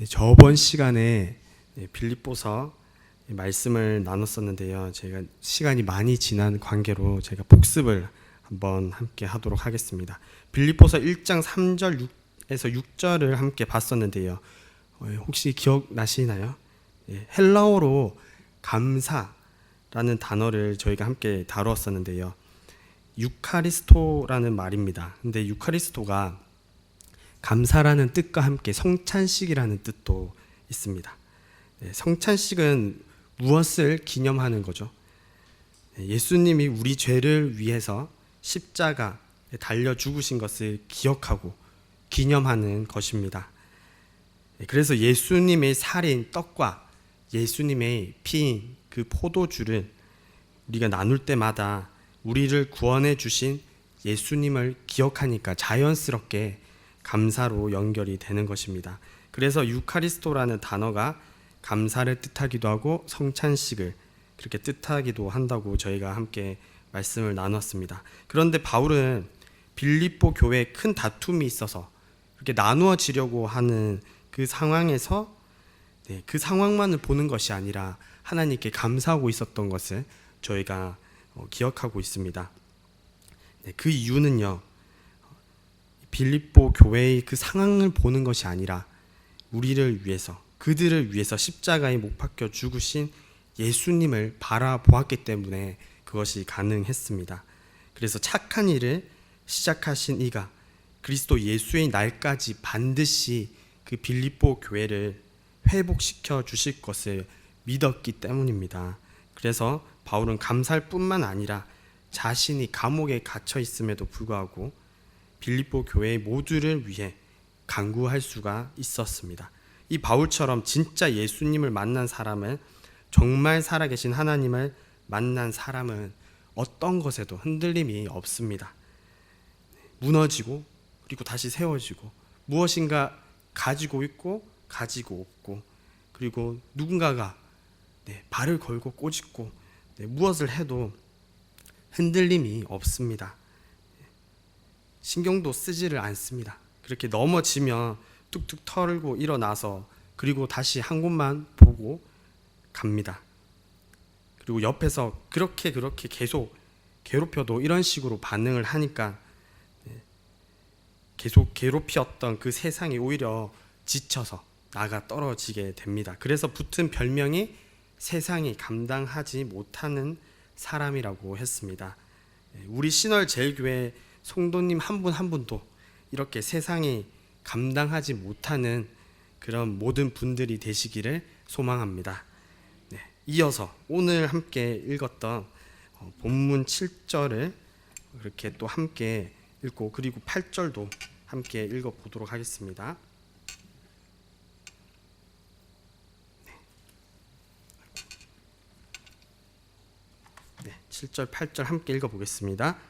네, 저번 시간에 네, 빌립보서 말씀을 나눴었는데요. 제가 시간이 많이 지난 관계로 제가 복습을 한번 함께 하도록 하겠습니다. 빌립보서 1장 3절 6에서 6절을 함께 봤었는데요. 어, 혹시 기억나시나요? 예, 헬라어로 감사라는 단어를 저희가 함께 다루었었는데요. 유카리스토라는 말입니다. 근데 유카리스토가 감사라는 뜻과 함께 성찬식이라는 뜻도 있습니다. 네, 성찬식은 무엇을 기념하는 거죠? 네, 예수님이 우리 죄를 위해서 십자가에 달려 죽으신 것을 기억하고 기념하는 것입니다. 네, 그래서 예수님의 살인 떡과 예수님의 피인 그 포도주를 우리가 나눌 때마다 우리를 구원해 주신 예수님을 기억하니까 자연스럽게 감사로 연결이 되는 것입니다. 그래서 유카리스토라는 단어가 감사를 뜻하기도 하고 성찬식을 그렇게 뜻하기도 한다고 저희가 함께 말씀을 나눴습니다. 그런데 바울은 빌립보 교회에 큰 다툼이 있어서 그렇게 나누어지려고 하는 그 상황에서 네, 그 상황만을 보는 것이 아니라 하나님께 감사하고 있었던 것을 저희가 어, 기억하고 있습니다. 네, 그 이유는요. 빌립보 교회의 그 상황을 보는 것이 아니라 우리를 위해서 그들을 위해서 십자가에 못 박혀 죽으신 예수님을 바라보았기 때문에 그것이 가능했습니다. 그래서 착한 일을 시작하신 이가 그리스도 예수의 날까지 반드시 그 빌립보 교회를 회복시켜 주실 것을 믿었기 때문입니다. 그래서 바울은 감사할 뿐만 아니라 자신이 감옥에 갇혀 있음에도 불구하고 빌립보 교회 모두를 위해 간구할 수가 있었습니다. 이 바울처럼 진짜 예수님을 만난 사람은 정말 살아계신 하나님을 만난 사람은 어떤 것에도 흔들림이 없습니다. 무너지고 그리고 다시 세워지고 무엇인가 가지고 있고 가지고 없고 그리고 누군가가 네, 발을 걸고 꼬집고 네, 무엇을 해도 흔들림이 없습니다. 신경도 쓰지를 않습니다. 그렇게 넘어지면 뚝뚝 털고 일어나서 그리고 다시 한 곳만 보고 갑니다. 그리고 옆에서 그렇게 그렇게 계속 괴롭혀도 이런 식으로 반응을 하니까 네, 계속 괴롭히었던 그 세상이 오히려 지쳐서 나가 떨어지게 됩니다. 그래서 붙은 별명이 세상이 감당하지 못하는 사람이라고 했습니다. 네, 우리 신월 제일교회 성도님 한 분 한 분도 이렇게 세상이 감당하지 못하는 그런 모든 분들이 되시기를 소망합니다. 네, 이어서 오늘 함께 읽었던 어, 본문 7절을 그렇게 또 함께 읽고 그리고 8절도 함께 읽어 보도록 하겠습니다. 네, 7절 8절 함께 읽어 보겠습니다.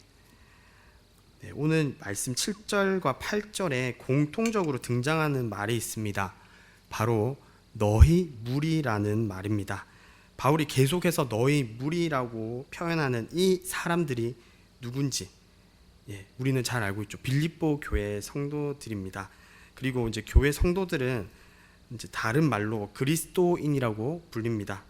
네, 오늘 말씀 7절과 8절에 공통적으로 등장하는 말이 있습니다. 바로 너희 무리라는 말입니다. 바울이 계속해서 너희 무리라고 표현하는 이 사람들이 누군지 예, 우리는 잘 알고 있죠. 빌립보 교회 성도들입니다. 그리고 이제 교회 성도들은 이제 다른 말로 그리스도인이라고 불립니다.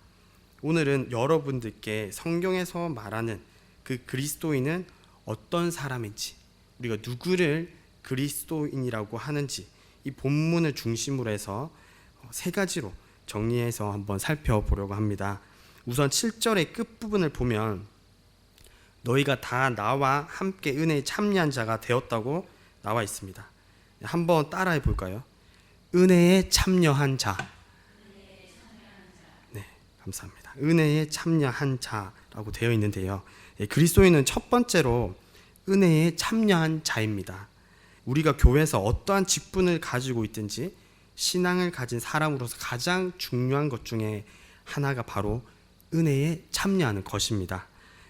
오늘은 여러분들께 성경에서 말하는 그 그리스도인은 어떤 사람인지 우리가 누구를 그리스도인이라고 하는지 이 본문을 중심으로 해서 세 가지로 정리해서 한번 살펴보려고 합니다. 우선 7절의 끝부분을 보면 너희가 다 나와 함께 은혜에 참여한 자가 되었다고 나와 있습니다. 한번 따라해 볼까요? 은혜에 참여한 자. 네, 감사합니다. 은혜에 참여한 자라고 되어 있는데요. 예, 그리스도인은 첫 번째로 은혜에 참여한 자입니다. 우리가 교회에서 어떠한 직분을 가지고 있든지 신앙을 가진 사람으로서 가장 중요한 것 중에 하나가 바로 은혜에 참여하는 것입니다.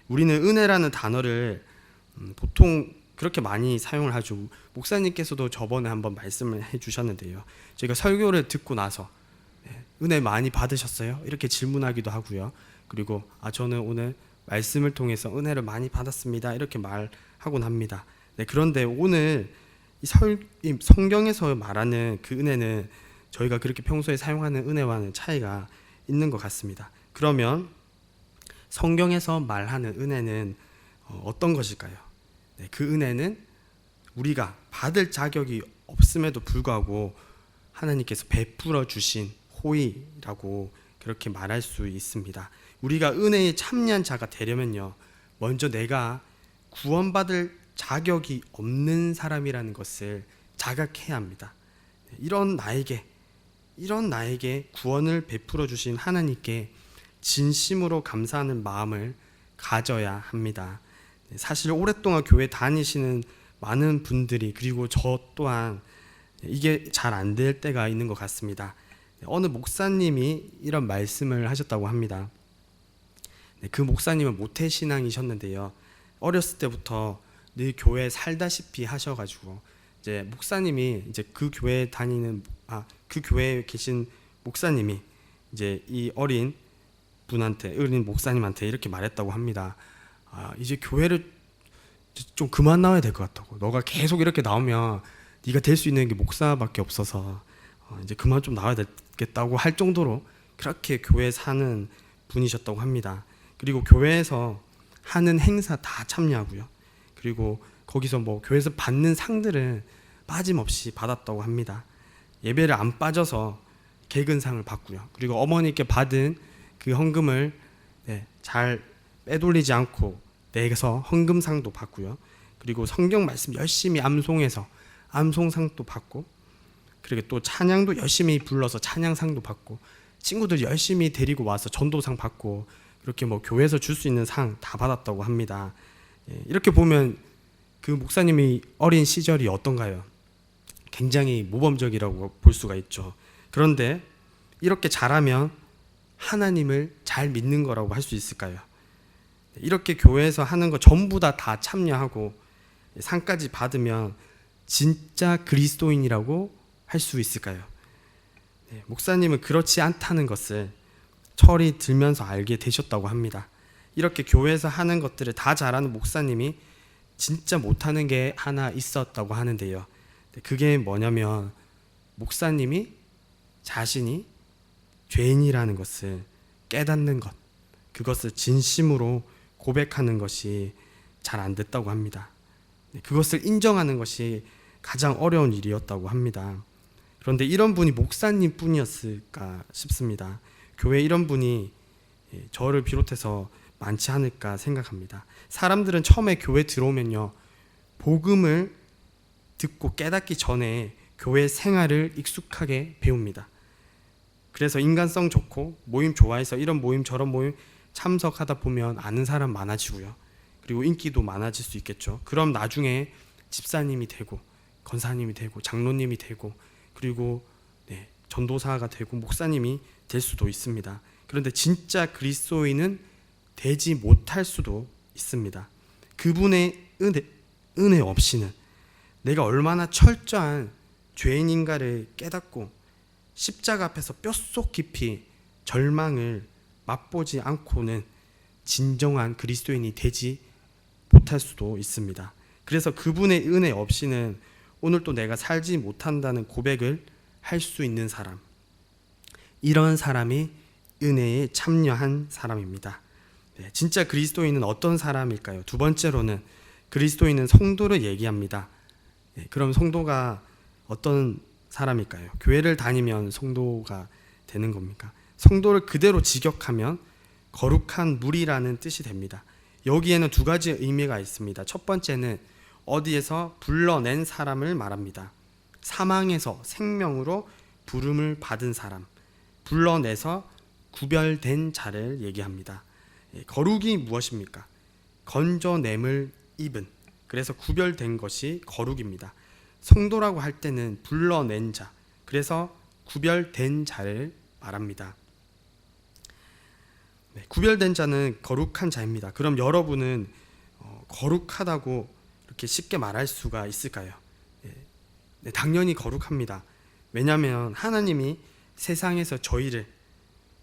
우리는 은혜라는 단어를 음, 보통 그렇게 많이 사용을 하죠. 목사님께서도 저번에 한번 말씀을 해 주셨는데요. 저희가 설교를 듣고 나서 네, 은혜 많이 받으셨어요? 이렇게 질문하기도 하고요. 그리고 아 저는 오늘 말씀을 통해서 은혜를 많이 받았습니다. 이렇게 말하곤 합니다. 네, 그런데 오늘 이 설, 이 성경에서 말하는 그 은혜는 저희가 그렇게 평소에 사용하는 은혜와는 차이가 있는 것 같습니다. 그러면 성경에서 말하는 은혜는 어, 어떤 것일까요? 네, 그 은혜는 우리가 받을 자격이 없음에도 불구하고 하나님께서 베풀어 주신 호의라고 그렇게 말할 수 있습니다. 우리가 은혜에 참여한 자가 되려면요. 먼저 내가 구원받을 자격이 없는 사람이라는 것을 자각해야 합니다. 네, 이런 나에게 이런 나에게 구원을 베풀어 주신 하나님께 진심으로 감사하는 마음을 가져야 합니다. 네, 사실 오랫동안 교회 다니시는 많은 분들이 그리고 저 또한 이게 잘 안 될 때가 있는 것 같습니다. 네, 어느 목사님이 이런 말씀을 하셨다고 합니다. 네, 그 목사님은 모태 신앙이셨는데요. 어렸을 때부터 늘 교회 살다시피 하셔가지고 이제 목사님이 이제 그 교회 다니는 아 그 교회에 계신 목사님이 이제 이 어린 분한테 어린 목사님한테 이렇게 말했다고 합니다. 아 이제 교회를 좀 그만 나와야 될 것 같다고. 너가 계속 이렇게 나오면 네가 될 수 있는 게 목사밖에 없어서 어, 이제 그만 좀 나와야 되겠다고 할 정도로 그렇게 교회 사는 분이셨다고 합니다. 그리고 교회에서 하는 행사 다 참여하고요. 그리고 거기서 뭐 교회에서 받는 상들은 빠짐없이 받았다고 합니다. 예배를 안 빠져서 개근상을 받고요. 그리고 어머니께 받은 그 헌금을 네, 잘 빼돌리지 않고 내서 헌금상도 받고요. 그리고 성경 말씀 열심히 암송해서 암송상도 받고 그리고 또 찬양도 열심히 불러서 찬양상도 받고 친구들 열심히 데리고 와서 전도상 받고 이렇게 뭐 교회에서 줄 수 있는 상 다 받았다고 합니다. 예, 이렇게 보면 그 목사님이 어린 시절이 어떤가요? 굉장히 모범적이라고 볼 수가 있죠. 그런데 이렇게 잘하면 하나님을 잘 믿는 거라고 할 수 있을까요? 이렇게 교회에서 하는 거 전부 다 다 참여하고 상까지 받으면 진짜 그리스도인이라고 할 수 있을까요? 네, 목사님은 그렇지 않다는 것을 철이 들면서 알게 되셨다고 합니다. 이렇게 교회에서 하는 것들을 다 잘하는 목사님이 진짜 못하는 게 하나 있었다고 하는데요. 네, 그게 뭐냐면 목사님이 자신이 죄인이라는 것을 깨닫는 것, 그것을 진심으로 고백하는 것이 잘 안 됐다고 합니다. 네, 그것을 인정하는 것이 가장 어려운 일이었다고 합니다. 그런데 이런 분이 목사님 뿐이었을까 싶습니다. 교회 이런 분이 예, 저를 비롯해서 많지 않을까 생각합니다. 사람들은 처음에 교회 들어오면요. 복음을 듣고 깨닫기 전에 교회 생활을 익숙하게 배웁니다. 그래서 인간성 좋고 모임 좋아해서 이런 모임 저런 모임 참석하다 보면 아는 사람 많아지고요. 그리고 인기도 많아질 수 있겠죠. 그럼 나중에 집사님이 되고 건사님이 되고 장로님이 되고 그리고 네, 전도사가 되고 목사님이 될 수도 있습니다. 그런데 진짜 그리스도인은 되지 못할 수도 있습니다. 그분의 은혜, 은혜 없이는 내가 얼마나 철저한 죄인인가를 깨닫고 십자가 앞에서 뼛속 깊이 절망을 맛보지 않고는 진정한 그리스도인이 되지 못할 수도 있습니다. 그래서 그분의 은혜 없이는 오늘 또 내가 살지 못한다는 고백을 할 수 있는 사람. 이런 사람이 은혜에 참여한 사람입니다. 네, 진짜 그리스도인은 어떤 사람일까요? 두 번째로는 그리스도인은 성도를 얘기합니다. 네, 그럼 성도가 어떤 사람일까요? 교회를 다니면 성도가 되는 겁니까? 성도를 그대로 직역하면 거룩한 물이라는 뜻이 됩니다. 여기에는 두 가지 의미가 있습니다. 첫 번째는 어디에서 불러낸 사람을 말합니다. 사망에서 생명으로 부름을 받은 사람, 불러내서 구별된 자를 얘기합니다. 예, 거룩이 무엇입니까? 건져냄을 입은 그래서 구별된 것이 거룩입니다. 성도라고 할 때는 불러낸 자, 그래서 구별된 자를 말합니다. 네, 구별된 자는 거룩한 자입니다. 그럼 여러분은 어, 거룩하다고 이렇게 쉽게 말할 수가 있을까요? 네, 네, 당연히 거룩합니다. 왜냐하면 하나님이 세상에서 저희를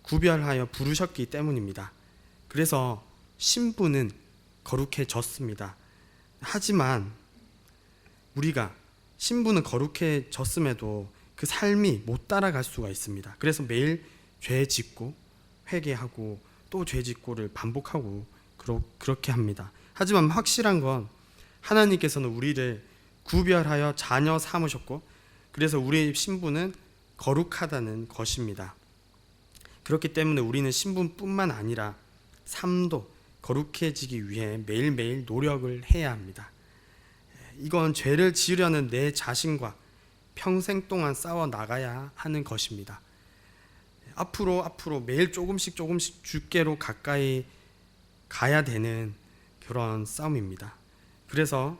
구별하여 부르셨기 때문입니다. 그래서 신부는 거룩해졌습니다. 하지만 우리가 신부는 거룩해졌음에도 그 삶이 못 따라갈 수가 있습니다. 그래서 매일 죄 짓고 회개하고 또 죄 짓고를 반복하고 그러, 그렇게 합니다. 하지만 확실한 건 하나님께서는 우리를 구별하여 자녀 삼으셨고 그래서 우리의 신부는 거룩하다는 것입니다. 그렇기 때문에 우리는 신분뿐만 아니라 삶도 거룩해지기 위해 매일매일 노력을 해야 합니다. 이건 죄를 지으려는 내 자신과 평생 동안 싸워 나가야 하는 것입니다. 앞으로 앞으로 매일 조금씩 조금씩 주께로 가까이 가야 되는 그런 싸움입니다. 그래서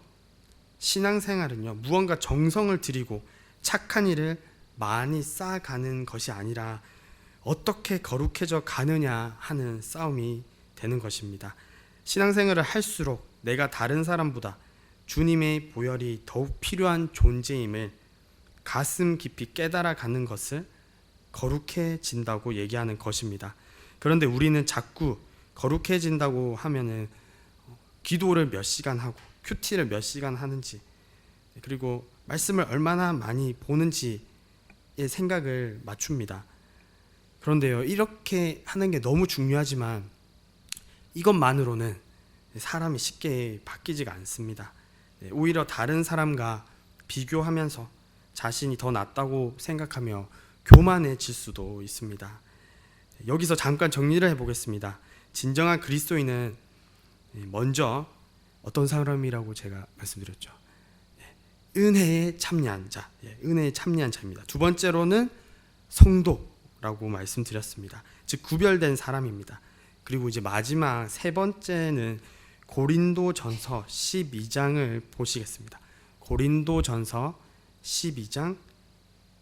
신앙생활은요 무언가 정성을 들이고 착한 일을 많이 쌓아가는 것이 아니라 어떻게 거룩해져 가느냐 하는 싸움이 되는 것입니다. 신앙생활을 할수록 내가 다른 사람보다 주님의 보혈이 더욱 필요한 존재임을 가슴 깊이 깨달아 가는 것을 거룩해진다고 얘기하는 것입니다. 그런데 우리는 자꾸 거룩해진다고 하면은 기도를 몇 시간 하고 큐티를 몇 시간 하는지 그리고 말씀을 얼마나 많이 보는지의 생각을 맞춥니다. 그런데요, 이렇게 하는 게 너무 중요하지만 이것만으로는 사람이 쉽게 바뀌지가 않습니다. 네, 오히려 다른 사람과 비교하면서 자신이 더 낫다고 생각하며 교만해질 수도 있습니다. 여기서 잠깐 정리를 해보겠습니다. 진정한 그리스도인은 먼저 어떤 사람이라고 제가 말씀드렸죠. 예, 은혜에 참여한 자, 예, 은혜에 참여한 자입니다. 두 번째로는 성도라고 말씀드렸습니다. 즉 구별된 사람입니다. 그리고 이제 마지막 세 번째는 고린도전서 12장을 보시겠습니다. 고린도전서 12장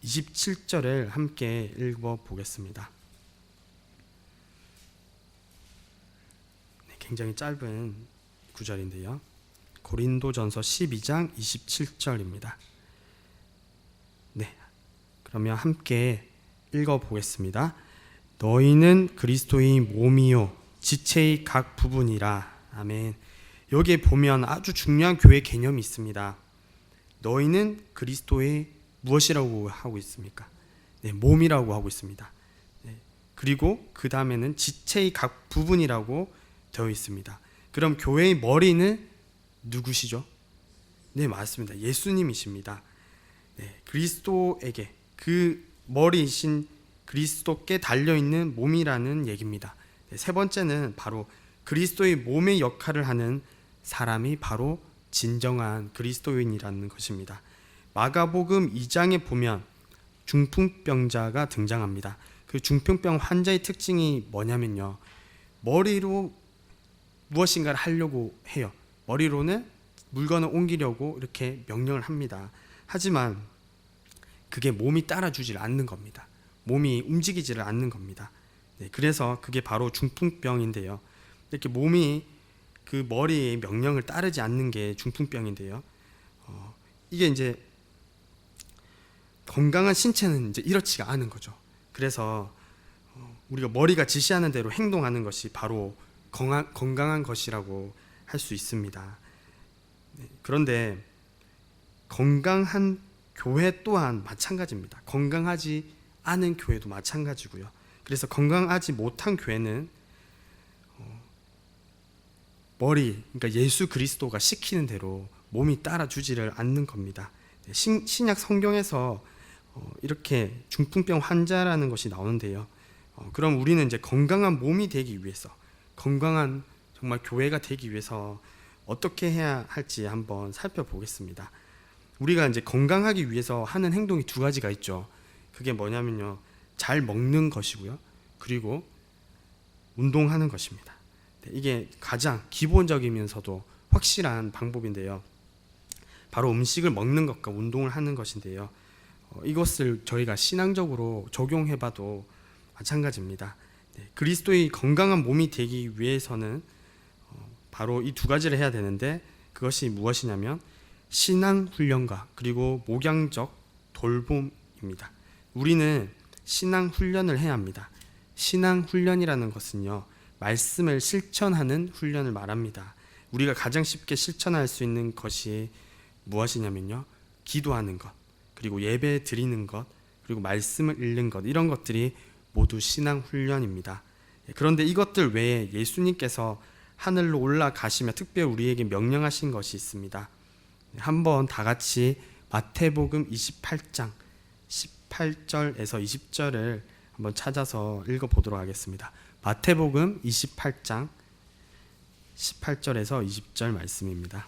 27절을 함께 읽어 보겠습니다. 네, 굉장히 짧은 구절인데요. 고린도전서 12장 27절입니다. 네. 그러면 함께 읽어 보겠습니다. 너희는 그리스도의 몸이요 지체의 각 부분이라. 아멘. 여기에 보면 아주 중요한 교회 개념이 있습니다. 너희는 그리스도의 무엇이라고 하고 있습니까? 네, 몸이라고 하고 있습니다. 네, 그리고 그 다음에는 지체의 각 부분이라고 되어 있습니다. 그럼 교회의 머리는 누구시죠? 네, 맞습니다. 예수님이십니다. 네, 그리스도에게 그 머리이신 그리스도께 달려 있는 몸이라는 얘기입니다. 네, 세 번째는 바로 그리스도의 몸의 역할을 하는 사람이 바로 진정한 그리스도인이라는 것입니다. 마가복음 2장에 보면 중풍병자가 등장합니다. 그 중풍병 환자의 특징이 뭐냐면요. 머리로 무엇인가를 하려고 해요. 머리로는 물건을 옮기려고 이렇게 명령을 합니다. 하지만 그게 몸이 따라주질 않는 겁니다. 몸이 움직이지를 않는 겁니다. 네, 그래서 그게 바로 중풍병인데요. 이렇게 몸이 그 머리의 명령을 따르지 않는 게 중풍병인데요. 어, 이게 이제 건강한 신체는 이제 이렇지가 않은 거죠. 그래서 어, 우리가 머리가 지시하는 대로 행동하는 것이 바로 건강, 건강한 것이라고 할 수 있습니다. 네, 그런데 건강한 교회 또한 마찬가지입니다. 건강하지 않은 교회도 마찬가지고요. 그래서 건강하지 못한 교회는 어, 머리, 그러니까 예수 그리스도가 시키는 대로 몸이 따라주지를 않는 겁니다. 네, 신, 신약 성경에서 어, 이렇게 중풍병 환자라는 것이 나오는데요. 어, 그럼 우리는 이제 건강한 몸이 되기 위해서 건강한 정말 교회가 되기 위해서 어떻게 해야 할지 한번 살펴보겠습니다. 우리가 이제 건강하기 위해서 하는 행동이 두 가지가 있죠. 그게 뭐냐면요. 잘 먹는 것이고요. 그리고 운동하는 것입니다. 네, 이게 가장 기본적이면서도 확실한 방법인데요. 바로 음식을 먹는 것과 운동을 하는 것인데요. 어, 이것을 저희가 신앙적으로 적용해봐도 마찬가지입니다. 네, 그리스도의 건강한 몸이 되기 위해서는 어, 바로 이 두 가지를 해야 되는데 그것이 무엇이냐면 신앙 훈련과 그리고 목양적 돌봄입니다. 우리는 신앙 훈련을 해야 합니다. 신앙 훈련이라는 것은요. 말씀을 실천하는 훈련을 말합니다. 우리가 가장 쉽게 실천할 수 있는 것이 무엇이냐면요. 기도하는 것, 그리고 예배 드리는 것, 그리고 말씀을 읽는 것 이런 것들이 모두 신앙 훈련입니다. 예, 그런데 이것들 외에 예수님께서 하늘로 올라가시며 특별히 우리에게 명령하신 것이 있습니다. 네, 한번 다 같이 마태복음 28장 18절에서 20절을 한번 찾아서 읽어 보도록 하겠습니다. 마태복음 28장 18절에서 20절 말씀입니다.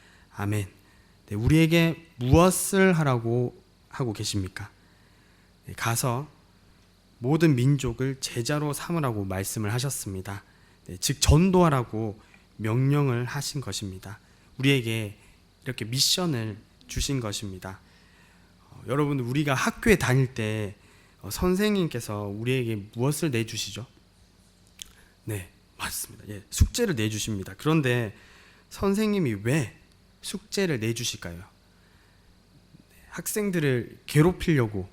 아멘. 네, 우리에게 무엇을 하라고 하고 계십니까? 네, 가서 모든 민족을 제자로 삼으라고 말씀을 하셨습니다. 네, 즉 전도하라고 명령을 하신 것입니다. 우리에게 이렇게 미션을 주신 것입니다. 어, 여러분 우리가 학교에 다닐 때 어, 선생님께서 우리에게 무엇을 내주시죠? 네 맞습니다. 예, 숙제를 내주십니다. 그런데 선생님이 왜 숙제를 내주실까요? 학생들을 괴롭히려고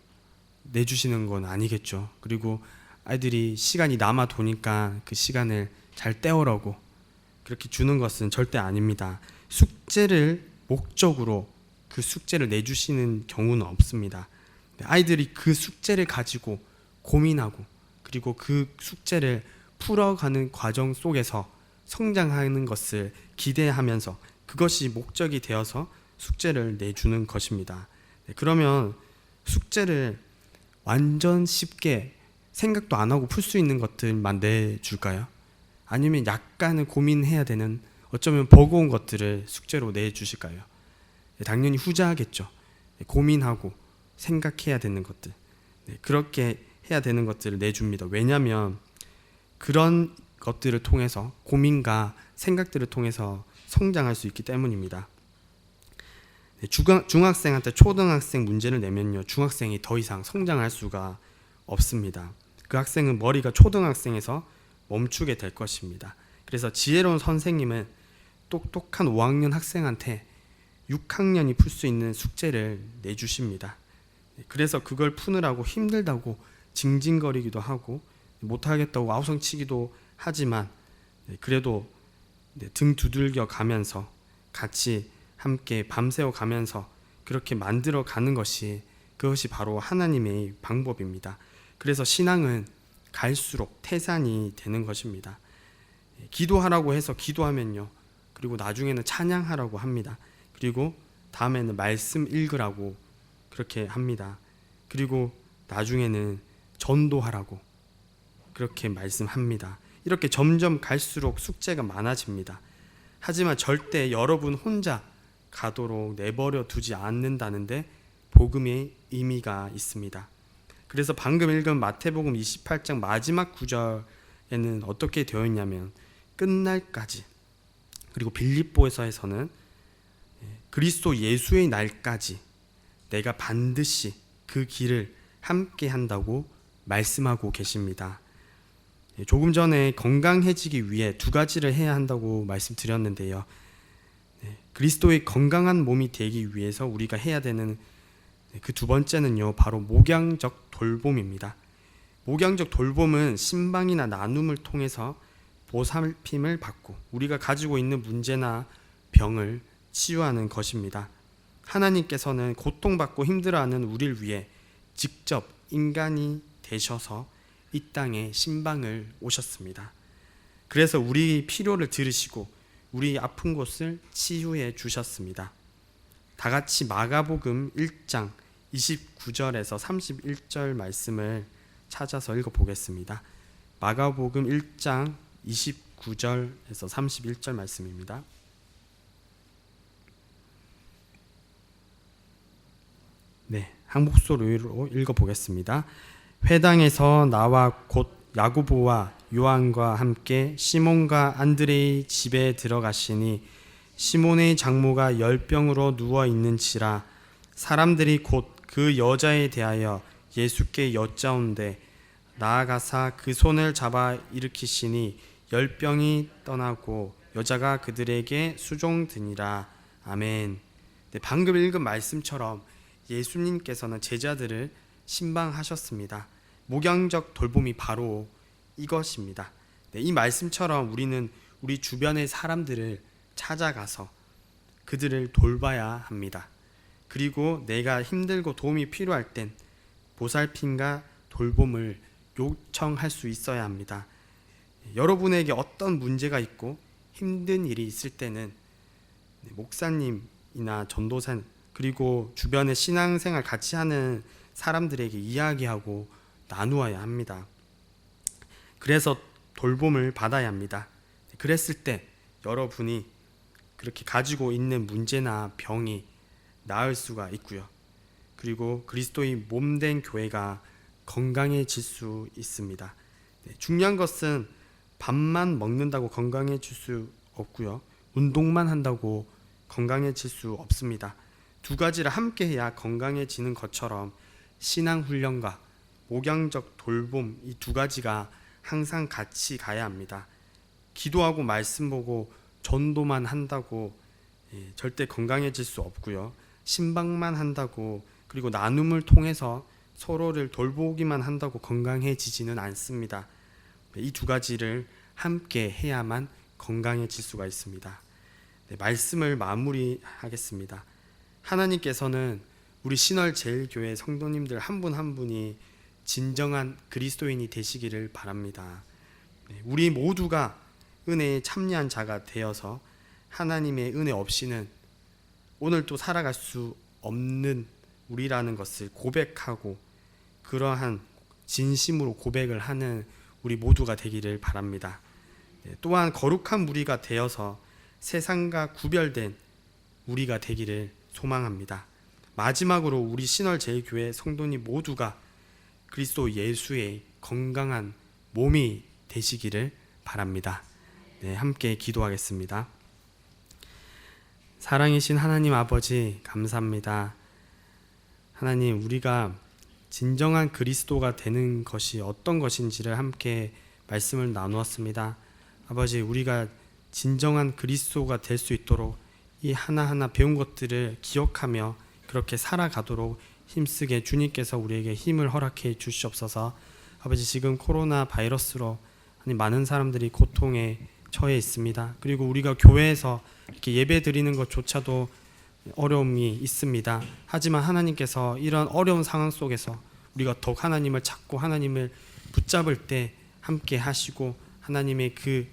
내주시는 건 아니겠죠. 그리고 아이들이 시간이 남아 도니까 그 시간을 잘 때우라고 그렇게 주는 것은 절대 아닙니다. 숙제를 목적으로 그 숙제를 내주시는 경우는 없습니다. 아이들이 그 숙제를 가지고 고민하고 그리고 그 숙제를 풀어가는 과정 속에서 성장하는 것을 기대하면서 그것이 목적이 되어서 숙제를 내주는 것입니다. 네, 그러면 숙제를 완전 쉽게 생각도 안 하고 풀 수 있는 것들만 내줄까요? 아니면 약간은 고민해야 되는 어쩌면 버거운 것들을 숙제로 내주실까요? 네, 당연히 후자하겠죠. 네, 고민하고 생각해야 되는 것들. 네, 그렇게 해야 되는 것들을 내줍니다. 왜냐하면 그런 것들을 통해서 고민과 생각들을 통해서 성장할 수 있기 때문입니다. 네, 중학, 중학생한테 초등학생 문제를 내면요, 중학생이 더 이상 성장할 수가 없습니다. 그 학생은 머리가 초등학생에서 멈추게 될 것입니다. 그래서 지혜로운 선생님은 똑똑한 5학년 학생한테 6학년이 풀 수 있는 숙제를 내주십니다. 네, 그래서 그걸 푸느라고 힘들다고 징징거리기도 하고 못하겠다고 아우성치기도 하지만 네, 그래도 등 두들겨 가면서 같이 함께 밤새워 가면서 그렇게 만들어 가는 것이 그것이 바로 하나님의 방법입니다. 그래서 신앙은 갈수록 태산이 되는 것입니다. 예, 기도하라고 해서 기도하면요. 그리고 나중에는 찬양하라고 합니다. 그리고 다음에는 말씀 읽으라고 그렇게 합니다. 그리고 나중에는 전도하라고 그렇게 말씀합니다. 이렇게 점점 갈수록 숙제가 많아집니다. 하지만 절대 여러분 혼자 가도록 내버려 두지 않는다는데 복음의 의미가 있습니다. 그래서 방금 읽은 마태복음 28장 마지막 구절에는 어떻게 되어 있냐면 끝날까지 그리고 빌립보에서에서는 그리스도 예수의 날까지 내가 반드시 그 길을 함께 한다고 말씀하고 계십니다. 예, 조금 전에 건강해지기 위해 두 가지를 해야 한다고 말씀드렸는데요. 네, 그리스도의 건강한 몸이 되기 위해서 우리가 해야 되는 네, 그두 번째는요, 바로 목양적 돌봄입니다. 목양적 돌봄은 신방이나 나눔을 통해서 보살핌을 받고 우리가 가지고 있는 문제나 병을 치유하는 것입니다. 하나님께서는 고통받고 힘들어하는 우리를 위해 직접 인간이 되셔서 이 땅에 신방을 오셨습니다. 그래서 우리 필요를 들으시고 우리 아픈 곳을 치유해 주셨습니다. 다 같이 마가복음 1장 29절에서 31절 말씀을 찾아서 읽어 보겠습니다. 마가복음 1장 29절에서 31절 말씀입니다. 네, 한국소리로 읽어 보겠습니다. 회당에서 나와 곧 야고보와 요한과 함께 시몬과 안드레의 집에 들어가시니 시몬의 장모가 열병으로 누워 있는지라 사람들이 곧 그 여자에 대하여 예수께 여짜온데 나아가사 그 손을 잡아 일으키시니 열병이 떠나고 여자가 그들에게 수종드니라 아멘. 네, 방금 읽은 말씀처럼 예수님께서는 제자들을 신방하셨습니다. 목양적 돌봄이 바로 이것입니다. 네, 이 말씀처럼 우리는 우리 주변의 사람들을 찾아가서 그들을 돌봐야 합니다. 그리고 내가 힘들고 도움이 필요할 땐 보살핌과 돌봄을 요청할 수 있어야 합니다. 여러분에게 어떤 문제가 있고 힘든 일이 있을 때는 목사님이나 전도사 그리고 주변의 신앙생활 같이 하는 사람들에게 이야기하고 나누어야 합니다. 그래서 돌봄을 받아야 합니다. 그랬을 때 여러분이 그렇게 가지고 있는 문제나 병이 나을 수가 있고요. 그리고 그리스도의 몸된 교회가 건강해질 수 있습니다. 네, 중요한 것은 밥만 먹는다고 건강해질 수 없고요. 운동만 한다고 건강해질 수 없습니다. 두 가지를 함께 해야 건강해지는 것처럼 신앙 훈련과 목양적 돌봄 이 두 가지가 항상 같이 가야 합니다. 기도하고 말씀 보고 전도만 한다고 예, 절대 건강해질 수 없고요. 신방만 한다고 그리고 나눔을 통해서 서로를 돌보기만 한다고 건강해지지는 않습니다. 이 두 가지를 함께 해야만 건강해질 수가 있습니다. 네, 말씀을 마무리하겠습니다. 하나님께서는 우리 신월 제일교회 성도님들 한분한 분이 진정한 그리스도인이 되시기를 바랍니다. 네, 우리 모두가 은혜에 참여한 자가 되어서 하나님의 은혜 없이는 오늘 또 살아갈 수 없는 우리라는 것을 고백하고 그러한 진심으로 고백을 하는 우리 모두가 되기를 바랍니다. 네, 또한 거룩한 무리가 되어서 세상과 구별된 우리가 되기를 소망합니다. 마지막으로 우리 신월 제일교회 성도님 모두가 그리스도 예수의 건강한 몸이 되시기를 바랍니다. 네, 함께 기도하겠습니다. 사랑이신 하나님 아버지 감사합니다. 하나님 우리가 진정한 그리스도가 되는 것이 어떤 것인지를 함께 말씀을 나누었습니다. 아버지 우리가 진정한 그리스도가 될 수 있도록 이 하나하나 배운 것들을 기억하며 그렇게 살아가도록 힘쓰게 주님께서 우리에게 힘을 허락해 주시옵소서. 아버지 지금 코로나 바이러스로 많은 사람들이 고통에 처해 있습니다. 그리고 우리가 교회에서 이렇게 예배 드리는 것조차도 어려움이 있습니다. 하지만 하나님께서 이런 어려운 상황 속에서 우리가 더욱 하나님을 찾고 하나님을 붙잡을 때 함께 하시고 하나님의 그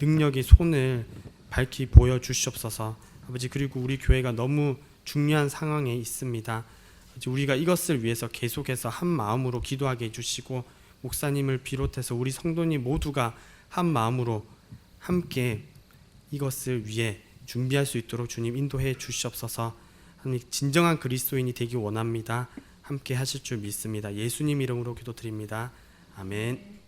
능력의 손을 밝히 보여 주시옵소서. 아버지 그리고 우리 교회가 너무 중요한 상황에 있습니다. 우리가 이것을 위해서 계속해서 한 마음으로 기도하게 해주시고 목사님을 비롯해서 우리 성도님 모두가 한 마음으로 함께 이것을 위해 준비할 수 있도록 주님 인도해 주시옵소서. 진정한 그리스도인이 되기 원합니다. 함께 하실 줄 믿습니다. 예수님 이름으로 기도드립니다. 아멘.